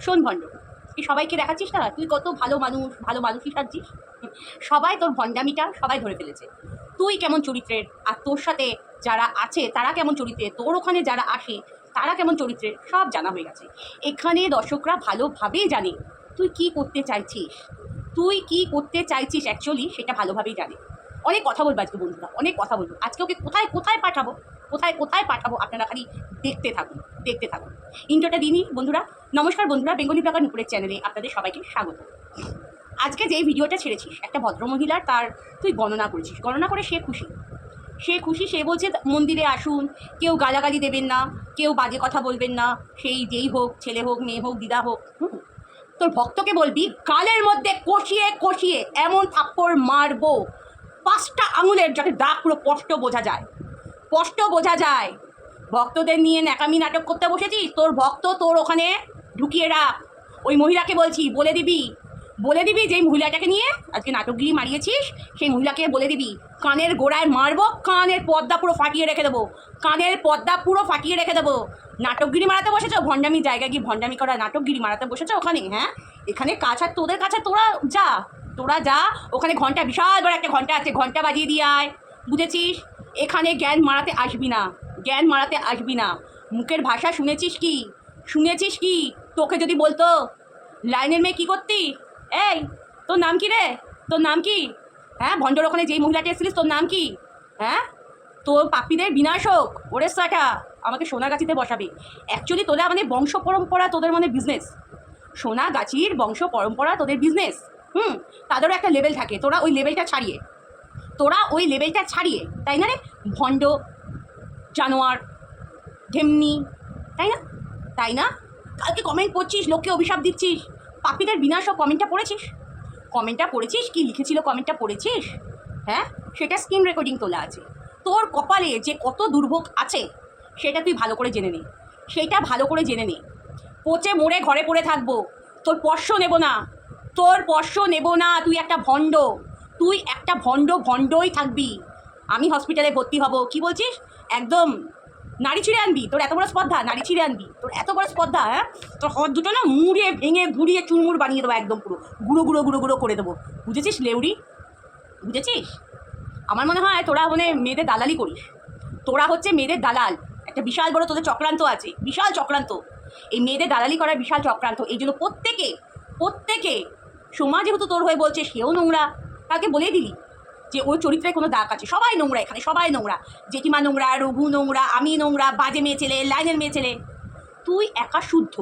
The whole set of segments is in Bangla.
শোন ভণ্ড তুই সবাইকে দেখাচ্ছিস না? তুই কত ভালো মানুষ, ভালো মানুষই সাজছিস। সবাই তোর ভণ্ডামিটা সবাই ধরে ফেলেছে। তুই কেমন চরিত্রের? আর তোর সাথে যারা আছে, তারা কেমন চরিত্রের তোর ওখানে যারা আসে, তারা কেমন চরিত্রের সব জানা হয়ে গেছে। এখানে দর্শকরা ভালোভাবেই জানে। তুই কি করতে চাইছিস? তুই কি করতে চাইছিস অ্যাকচুয়ালি সেটা ভালোভাবেই জানে। অনেক কথা বলব আজকে বন্ধুরা, অনেক কথা বলব। আজকে ওকে কোথায় কোথায় পাঠাবো? কোথায় কোথায় পাঠাবো আপনারা খালি দেখতে থাকুন দেখতে থাকুন। ইন্টারটা দিনই বন্ধুরা। নমস্কার বন্ধুরা, বেঙ্গলি ব্লগার নুপুরের চ্যানেলে আপনাদের সবাইকে স্বাগত। আজকে যে ভিডিওটা ছেড়েছিস একটা ভদ্রমহিলার তার তুই গণনা করেছিস। গণনা করে সে খুশি। সে খুশি, সে বলছে, মন্দিরে আসুন, কেউ গালাগালি দেবেন না, কেউ বাজে কথা বলবেন না, সেই যেই হোক, ছেলে হোক, মেয়ে হোক, দিদা হোক তোর ভক্তকে বলবি, গালের মধ্যে কষিয়ে কষিয়ে এমন থাপ্পড় মারবো, পাঁচটা আঙুলের যাতে দাগ পুরো স্পষ্ট বোঝা যায়। স্পষ্ট বোঝা যায়। ভক্তদের নিয়ে ন্যাকামি নাটক করতে বসেছিস? তোর ভক্ত তোর ওখানে ঢুকিয়ে রাখ। ওই মহিলাকে বলছি, বলে দিবি। বলে দিবি যেই মহিলাটাকে নিয়ে আজকে নাটকগিরি মারিয়েছিস, সেই মহিলাকে বলে দিবি। কানের গোড়ায় মারবো, কানের পর্দা পুরো ফাটিয়ে রেখে দেবো। কানের পর্দা পুরো ফাটিয়ে রেখে দেবো। নাটকগিরি মারাতে বসেছ? ভণ্ডামি জায়গায় গিয়ে ভণ্ডামি করা নাটকগিরি মারাতে বসেছ ওখানে? হ্যাঁ? এখানে কাছা তোদের কাছে তোরা যা। তোরা যা। ওখানে ঘণ্টা বিশাল বড় একটা ঘণ্টা আছে। ঘণ্টা বাজিয়ে দিয়ে আয়। বুঝেছিস? এখানে জ্ঞান মারাতে আসবি না, জ্ঞান মারাতে আসবি না। মুখের ভাষা শুনেছিস কি? শুনেছিস কি? তোকে যদি বলতো, লাইনের মেয়ে কী করতি? এই, তোর নাম কি রে? তোর নাম কি? হ্যাঁ ভণ্ডর ওখানে যেই মহিলাটা এসেছিলিস, তোর নাম কি? হ্যাঁ তোর পাপ্পিদের বিনাশ হোক, ওরে সাটা, আমাকে সোনাগাছিতে বসাবে। অ্যাকচুয়ালি তোরা মানে বংশ পরম্পরা তোদের মানে বিজনেস সোনাগাছির বংশ পরম্পরা তোদের বিজনেস হুম, তাদেরও একটা লেভেল থাকে, তোরা ওই লেভেলটা ছাড়িয়ে। তোরা ওই লেভেলটা ছাড়িয়ে, তাই না রে? ভণ্ড, জানোয়ার ঢেমনি তাই না? তাই না? কালকে কমেন্ট করছিস লোককে অভিশাপ দিচ্ছিস, পাপিদের বিনাশ হোক কমেন্টটা পড়েছিস? কমেন্টটা পড়েছিস কি? লিখেছিল কমেন্টটা পড়েছিস? হ্যাঁ? সেটা স্ক্রিন রেকর্ডিং তোলা আছে। তোর কপালে যে কত দুর্ভোগ আছে, সেটা তুই ভালো করে জেনে নে। সেইটা ভালো করে জেনে নে। পচে মোড়ে ঘরে পড়ে থাকব। তোর পর্শ নেব না। তোর পর্শ নেব না। তুই একটা ভণ্ড। তুই একটা ভণ্ড ভণ্ডই থাকবি। আমি হসপিটালে ভর্তি হব। কি বলছিস? একদম নারী ছিঁড়ে আনবি। তোর এত বড় স্পর্ধা নারী ছিঁড়ে আনবি। তোর এত বড় স্পর্ধা হ্যাঁ? তোর হর দুটো না মুড়ে ভেঙে ঘুরিয়ে চুরমুর বানিয়ে দেবো একদম পুরো। গুঁড়ো গুঁড়ো গুঁড়ো গুঁড়ো করে দেবো। বুঝেছিস, লেউড়ি? বুঝেছিস? আমার মনে হয় তোরা মানে মেয়েদের দালালি করিস। তোরা হচ্ছে মেয়েদের দালাল। একটা বিশাল বড় তোদের চক্রান্ত আছে। বিশাল চক্রান্ত। এই মেয়েদের দালালি করার বিশাল চক্রান্ত। এই জন্য প্রত্যেকে প্রত্যেকে সমাজ যেহেতু তোর হয়ে বলছে, সেও নোংরা। তাকে বলে দিলি? যে ওর চরিত্রে কোনো দাগ আছে। সবাই নোংরা এখানে, সবাই নোংরা। জেঠিমা নোংরা, রঘু নোংরা, আমি নোংরা, বাজে মেয়ে ছেলে, লাইনের মেয়ে ছেলে। তুই একা শুদ্ধ।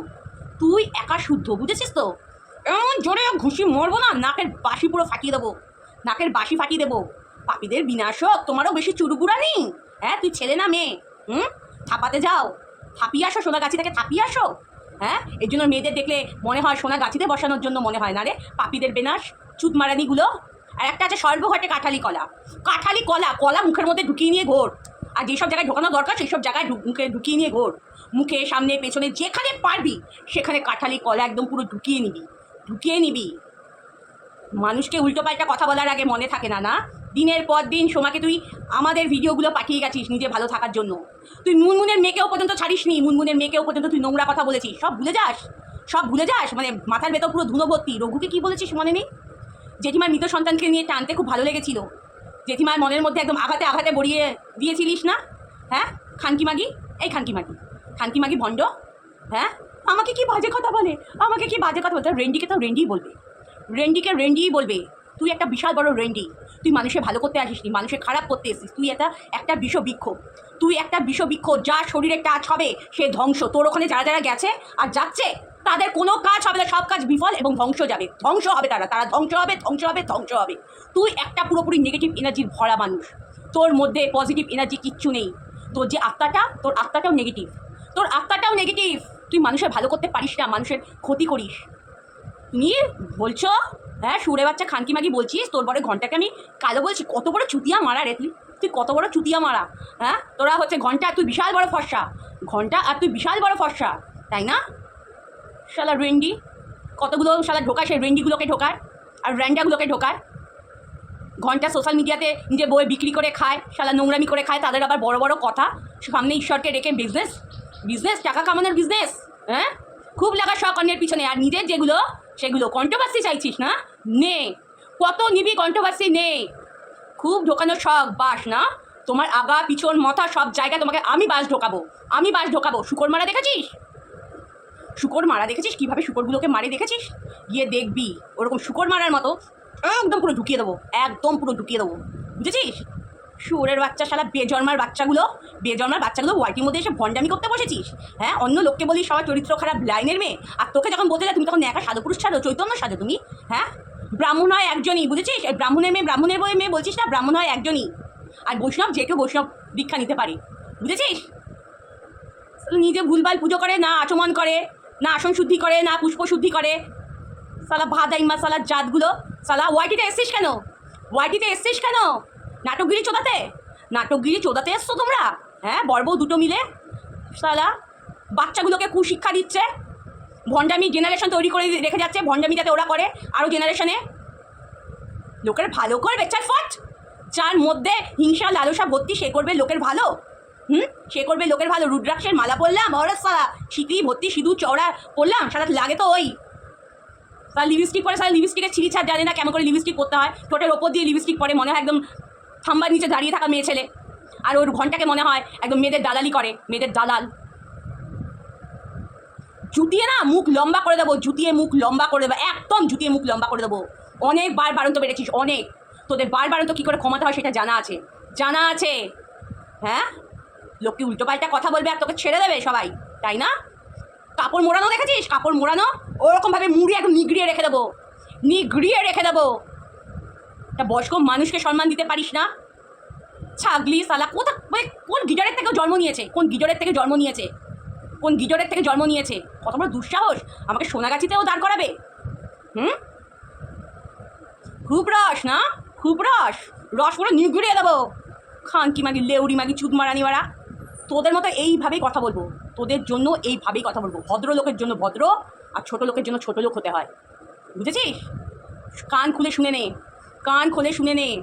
তুই একা শুদ্ধ, বুঝেছিস তো? এমন জোরে ঘুষি মরবো না, নাকের বাসি পুরো ফাটিয়ে দেবো। নাকের বাসি ফাটিয়ে দেবো। পাপীদের বিনাশ হোক তোমারও বেশি চুরুগুড়া নেই হ্যাঁ তুই ছেলে না মেয়ে? হুম? থাপাতে যাও। থাপিয়ে আসো সোনা গাছি থেকে থাপিয়ে আসো। হ্যাঁ এর জন্য মেয়েদের দেখলে মনে হয় সোনা গাছিতে বসানোর জন্য মনে হয় না রে? পাপীদের বেনাশ, চুতমারানিগুলো। আর একটা আছে সর্বঘটে কাঁঠালি কলা। কাঁঠালি কলা কলা মুখের মধ্যে ঢুকিয়ে নিয়ে ঘোর। আর যেসব জায়গায় ঢোকানো দরকার সেই সব জায়গায় মুখে ঢুকিয়ে নিয়ে ঘোর। মুখে, সামনে, পেছনে যেখানে পারবি, সেখানে কাঁঠালি কলা একদম পুরো ঢুকিয়ে নিবি। ঢুকিয়ে নিবি। মানুষকে উল্টোপাল্টা কথা বলার আগে মনে থাকে না না? দিনের পর দিন সোমাকে তুই আমাদের ভিডিওগুলো পাঠিয়ে গেছিস নিজে ভালো থাকার জন্য। তুই মুনমুনের মেয়েকেও পর্যন্ত ছাড়িসনি, মুনমুনের মেয়েকেও পর্যন্ত তুই নোংরা কথা বলেছিস। সব ভুলে যাস? সব ভুলে যাস? মানে মাথার ভেতর পুরো ধুনো রঘুকে কি বলেছিস মনে নেই? জেঠিমার মৃত সন্তানকে নিয়ে টানতে খুব ভালো লেগেছিল। জেঠিমার মনের মধ্যে একদম আঘাতে আঘাতে বড়িয়ে দিয়েছিলিস না? হ্যাঁ? খানকি মাগি? এই খানকি মাগি। খানকি মাগি ভণ্ড। হ্যাঁ? আমাকে কি বাজে কথা বলে? আমাকে কি বাজে কথা বলতে রেন্ডিকে তো রেন্ডিই বলবে। রেন্ডিকে রেন্ডিই বলবে। তুই একটা বিশাল বড় রেন্ডি। তুই মানুষের ভালো করতে আসিস নি মানুষের খারাপ করতে এসিস তুই একটা একটা বিষবৃক্ষ। তুই একটা বিষবৃক্ষ, যার শরীরে কাজ হবে, সে ধ্বংস। তোর ওখানে যারা যারা গেছে আর যাচ্ছে তাদের কোনো কাজ হবে না, সব কাজ বিফল এবং ধ্বংস যাবে। ধ্বংস হবে তারা তারা ধ্বংস হবে ধ্বংস হবে ধ্বংস হবে। তুই একটা পুরোপুরি নেগেটিভ এনার্জির ভরা মানুষ। তোর মধ্যে পজিটিভ এনার্জি কিচ্ছু নেই। তোর যে আত্মাটা, তোর আত্মাটাও নেগেটিভ তোর আত্মাটাও নেগেটিভ তুই মানুষের ভালো করতে পারিস না, মানুষের ক্ষতি করিস। তুমি বলছো? হ্যাঁ সুরে বাচ্চা খানকি মাগি বলছিস? তোর বড় ঘন্টাকে আমি কালো বলছি। কত বড় চুতিয়া মারা রে তুই? তুই কত বড় চুতিয়া মারা? হ্যাঁ তোরা হচ্ছে ঘণ্টা, তুই বিশাল বড় ফর্সা। ঘণ্টা আর তুই বিশাল বড় ফর্সা, তাই না? শালা রেন্ডি কতগুলো শালা ঢোকায়, সেই রেন্ডিগুলোকে ঢোকায় আর র্যান্ডাগুলোকে ঢোকায়। ঘণ্টা সোশ্যাল মিডিয়াতে নিজের বই বিক্রি করে খায়, শালা নোংরামি করে খায়, তাদের আবার বড় বড় কথা, সামনে ঈশ্বরকে রেখে বিজনেস বিজনেস টাকা কামানোর বিজনেস হ্যাঁ? খুব লাগা শখ কর্ণের পিছনে, আর নিজের যেগুলো, সেগুলো কন্ট্রোভার্সি চাইছিস না? নে কত নিবি কন্ট্রোভার্সি নে খুব ঢোকানো শখ, বাস, না? তোমার আগা, পিছন, মাথা সব জায়গায় তোমাকে আমি বাস ঢোকাবো, আমি বাস ঢোকাবো। শুকর মারা দেখেছিস? শুকর মারা দেখেছিস? কীভাবে শুকরগুলোকে মারে দেখেছিস? গিয়ে দেখবি, ওরকম শুকর মারার মতো একদম পুরো ঢুকিয়ে দেবো, একদম পুরো ঢুকিয়ে দেবো। বুঝেছিস? শুয়োরের বাচ্চা শালা, বেজন্মার বাচ্চাগুলো বেজন্মার বাচ্চাগুলো ওয়াইটির মধ্যে এসে ভণ্ডামি করতে বসেছিস? হ্যাঁ অন্য লোককে বলি সবার চরিত্র খারাপ, লাইনের মেয়ে, আর তোকে যখন বলতে যায়, তুমি তখন একা সাধু পুরুষ ছাড়ো, চৈতন্য সাধো তুমি হ্যাঁ? ব্রাহ্মণ হয় একজনই, বুঝেছিস? ব্রাহ্মণের মেয়ে, ব্রাহ্মণের বই মেয়ে বলছিস না, ব্রাহ্মণ হয় একজনই। আর বৈষ্ণব, যে কেউ বৈষ্ণব দীক্ষা নিতে পারে, বুঝেছিস? নিজে ভুলভাল পুজো করে, না আচমন করে না আসন শুদ্ধি করে, না পুষ্প শুদ্ধি করে। সালা ভাদাই মাসালার জাতগুলো। সালা ওয়াইটিতে এসছিস কেন? ওয়াইটিতে এসছিস কেন? নাটকগিরি চোদাতে? নাটকগিরি চোদাতে এসছো তোমরা? হ্যাঁ বর্ব দুটো মিলে। সালা বাচ্চাগুলোকে কুশিক্ষা দিচ্ছে। ভণ্ডামি জেনারেশন তৈরি করে রেখে যাচ্ছে ভণ্ডামি যাতে ওরা করে আরও জেনারেশনে লোকের ভালো করবে চার ফট যার মধ্যে হিংসা, লালসা, ভর্তি সে করবে লোকের ভালো। হুম? সে করবে লোকের ভালো। রুদ্রাক্ষের মালা পরলাম ওরা সারা শিকড়ি ভর্তি, সিঁদুর, চওড়া পরলাম সারা লাগে তো ওই। তার লিপস্টিক পরে সারা লিপস্টিকের ছিঁড়ি ছাড়, জানে না কেমন করে লিপস্টিক করতে হয়। ঠোঁটের ওপর দিয়ে লিপস্টিক পরে, মনে হয় একদম থাম্বার নিচে দাঁড়িয়ে থাকা মেয়ে ছেলে। আর ওর ঘন্টাকে মনে হয় একদম মেয়েদের দালালি করে, মেয়েদের দালাল। জুতিয়ে না মুখ লম্বা করে দেবো, জুতিয়ে মুখ লম্বা করে দেবো, একদম জুতিয়ে মুখ লম্বা করে দেবো। অনেক বার বারন্ত বেড়েছিস অনেক। তোদের বার বারন্ত কী করে ক্ষমতা হয় সেটা জানা আছে। জানা আছে। হ্যাঁ? লোককে উল্টো পাল্টা কথা বলবে আর তোকে ছেড়ে দেবে সবাই, তাই না? কাপড় মোড়ানো দেখেছিস? কাপড় মোড়ানো? ওরকমভাবে মুড়ি একদম নিগড়িয়ে রেখে দেবো। নিগড়িয়ে রেখে দেবো। একটা বয়স্ক মানুষকে সম্মান দিতে পারিস না? ছাগলি সালা কোথা মানে কোন গিটারের থেকে জন্ম নিয়েছে? কোন গিজরের থেকে জন্ম নিয়েছে? কোন গিটারের থেকে জন্ম নিয়েছে? কত বড় দুঃসাহস! আমাকে সোনাগাছিতেও দাঁড় করাবে। হুম? খুব রস, না? খুব রস! রস পুরো নিগড়িয়ে দেবো। খানকি মাগি, লেউড়ি মাগি চুদ মারানি মারা। তোদের মতো এইভাবেই কথা বলব। তোদের জন্য এইভাবেই কথা বলব। ভদ্র লোকের জন্য ভদ্র আর ছোট লোকের জন্য ছোট লোক হতে হয়। বুঝেছিস? কান খুলে শুনে নে। কান খুলে শুনে নে।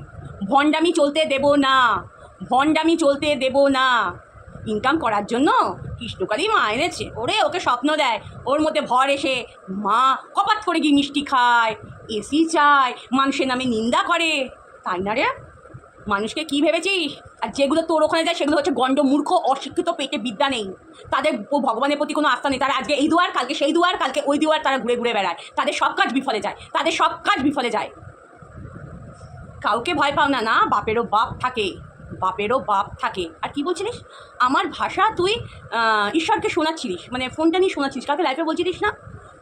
ভণ্ডামি চলতে দেব না। ভণ্ডামি চলতে দেব না। ইনকাম করার জন্য কৃষ্ণকালী মা এনেছে। ওরে, ওকে স্বপ্ন দেয়। ওর মধ্যে ভর এসে মা কপাত করে গিয়ে মিষ্টি খায় এসি চায় মানুষের নামে নিন্দা করে। তাই না রে? মানুষকে কী ভেবেছিস? আর যেগুলো তোর ওখানে যায় সেগুলো হচ্ছে গণ্ড মূর্খ, অশিক্ষিত পেটে বিদ্যা নেই। তাদের ভগবানের প্রতি কোনো আস্থা নেই। তারা আজকে এই দুয়ার, কালকে সেই দুয়ার, কালকে ওই দুয়ার, তারা ঘুরে ঘুরে বেড়ায়। তাদের সব কাজ বিফলে যায়। তাদের সব কাজ বিফলে যায়। কাউকে ভয় পাও না না, বাপেরও বাপ থাকে। বাপেরও বাপ থাকে। আর কি বলছিলিস? আমার ভাষা তুই ঈশ্বরকে শোনাচ্ছিলিস। মানে ফোনটা নিয়ে শোনাচ্ছিলিস। কাউকে লাইফে বলছিলিস না?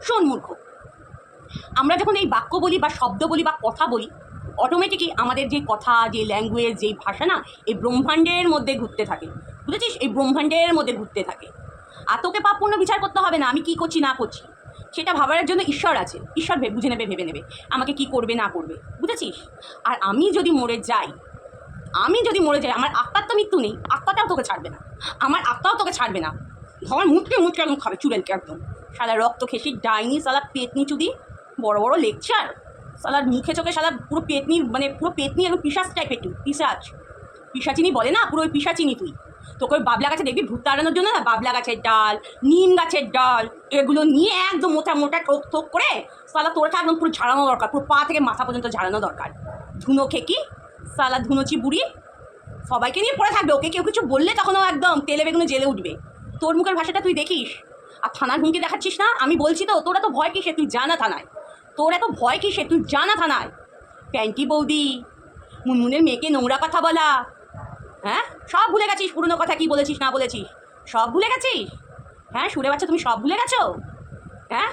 শোন মূর্খ। আমরা যখন এই বাক্য বলি বা শব্দ বলি বা কথা বলি অটোমেটিকই আমাদের যে কথা, যে ল্যাঙ্গুয়েজ যেই ভাষা না, এই ব্রহ্মাণ্ডের মধ্যে ঘুরতে থাকে। বুঝেছিস? এই ব্রহ্মাণ্ডের মধ্যে ঘুরতে থাকে। আর তোকে পাপপূর্ণ বিচার করতে হবে না, আমি কি করছি, না করছি। সেটা ভাবার জন্য ঈশ্বর আছে। ঈশ্বর বুঝে নেবে, ভেবে নেবে। আমাকে কি করবে, না করবে। বুঝেছিস? আর আমি যদি মরে যাই, আমি যদি মরে যাই, আমার আত্মার তো মৃত্যু নেই, আত্মাটাও তোকে ছাড়বে না। আমার আত্মাও তোকে ছাড়বে না। আমার মুখকে মুখকে একদম খাবে চুড়েলকে একদম। সালা রক্ত খেসি ডাইনি সালা পেতনি চুদি বড় বড় লেকচার। সালার মুখে চোখে সালা পুরো পেতনি মানে পুরো পেতনি একদম পিসাচ টাইপের তুই পিসাচ পিসাচিনি বলে না, পুরো ওই পিসাচিনি তুই। তোকে ওই বাবলা গাছে দেখবি ভূত তাড়ানোর জন্য না, বাবলা গাছের ডাল, নিম গাছের ডাল, এগুলো নিয়ে একদম মোটা মোটা ঠোক ঠোক করে সালা তোরটা একদম পুরো ঝাড়ানো দরকার, পুরো পা থেকে মাথা পর্যন্ত ঝাড়ানো দরকার। ধুনো খেকি, সালা ধুনোচি বুড়ি সবাইকে নিয়ে পড়ে থাকবে, ওকে কেউ কিছু বললে তখন ও একদম তেলে বেগুনে জেলে উঠবে। তোর মুখের ভাষাটা তুই দেখিস? আর থানার হুমকি দেখাচ্ছিস না? আমি বলছি তো, তোরা তো ভয় কিসে তুই জানা থানায়। তোর এত ভয় কিসে তুই জানা থানায়। প্যান্টি বৌদি, মুনমুনের মেয়েকে নোংরা কথা বলা। হ্যাঁ? সব ভুলে গেছিস, পুরনো কথা কি বলেছিস, না বলেছিস? সব ভুলে গেছিস? হ্যাঁ সুরে বাচ্চা, তুমি সব ভুলে গেছো? হ্যাঁ?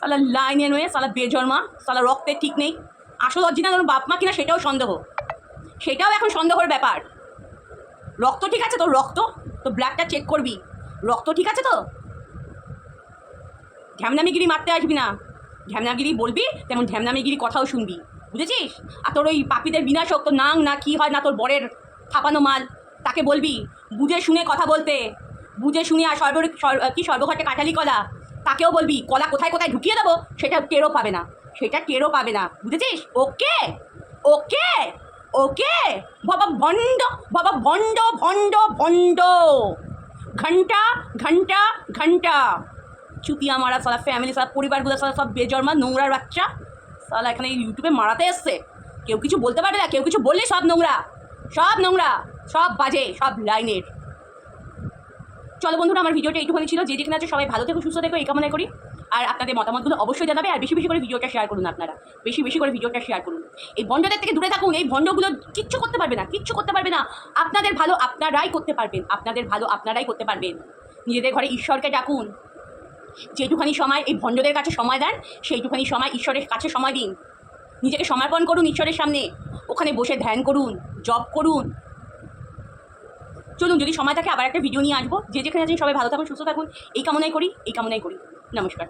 সালা লাইনে নয়ে সালা বেজন্মা সালা রক্তের ঠিক নেই। আসল অরিজিনাল ওর বাপ মা কিনা সেটাও সন্দেহ। সেটাও এখন সন্দেহের ব্যাপার। রক্ত ঠিক আছে তোর রক্ত? তো ব্লাডটা চেক করবি। রক্ত ঠিক আছে তো? ঢ্যামনামিগিরি মারতে আসবি না। ঢ্যামনাগিরি বলবি, তেমন ঢ্যামনামিগিরি কথাও শুনবি, বুঝেছিস? আর তোর ওই পাপিদের বিনাশ হোক, তোর নাং না কি হয় না তোর বরের থাপানো মাল, তাকে বলবি, বুঝে শুনে কথা বলতে, বুঝে শুনে আর সর্ব কি সর্বঘটে কাঠালি কলা, তাকেও বলবি, কলা কোথায় কোথায় ঢুকিয়ে দেবো, সেটা টেরও পাবে না, সেটা টেরও পাবে না, বুঝেছিস? ওকে ওকে ওকে বাবা ভণ্ড বাবা ভণ্ড ভণ্ড ভণ্ড ঘণ্টা ঘণ্টা ঘণ্টা চুতিয়া মারা, সালা ফ্যামিলি সালা পরিবারগুলো, সালা সব বেজন্মা নোংরার বাচ্চা। সালা এখানে ইউটিউবে মারাতে এসছে। কেউ কিছু বলতে পারবে না, কেউ কিছু বললে সব নোংরা। সব নোংরা, সব বাজে, সব লাইনের। চলো বন্ধুরা, আমার ভিডিওটা এইটুখানি ছিল। যে যেখানে আছে সবাই ভালো থেকো, সুস্থ থেকো, এই কামনা করি। আর আপনাদের মতামতগুলো অবশ্যই জানাবে, আর বেশি বেশি করে ভিডিওটা শেয়ার করুন আপনারা। বেশি বেশি করে ভিডিওটা শেয়ার করুন। এই ভণ্ডদের থেকে দূরে থাকুন, এই ভণ্ডগুলো কিচ্ছু করতে পারবে না, কিচ্ছু করতে পারবে না। আপনাদের ভালো আপনারাই করতে পারবেন, আপনাদের ভালো আপনারাই করতে পারবেন। নিজেদের ঘরে ঈশ্বরকে ডাকুন। যেটুখানি সময় এই ভণ্ডদের কাছে সময় দেন, সেইটুখানি সময় ঈশ্বরের কাছে সময় দিন। নিজেকে সমর্পণ করুন ঈশ্বরের সামনে। ওখানে বসে ধ্যান করুন জব করুন। চলুন, যদি সময় থাকে আবার একটা ভিডিও নিয়ে আসব। যে যেখানে আছেন সবাই ভালো থাকুন, সুস্থ থাকুন। এই কামনাই করি, এই কামনাই করি। নমস্কার।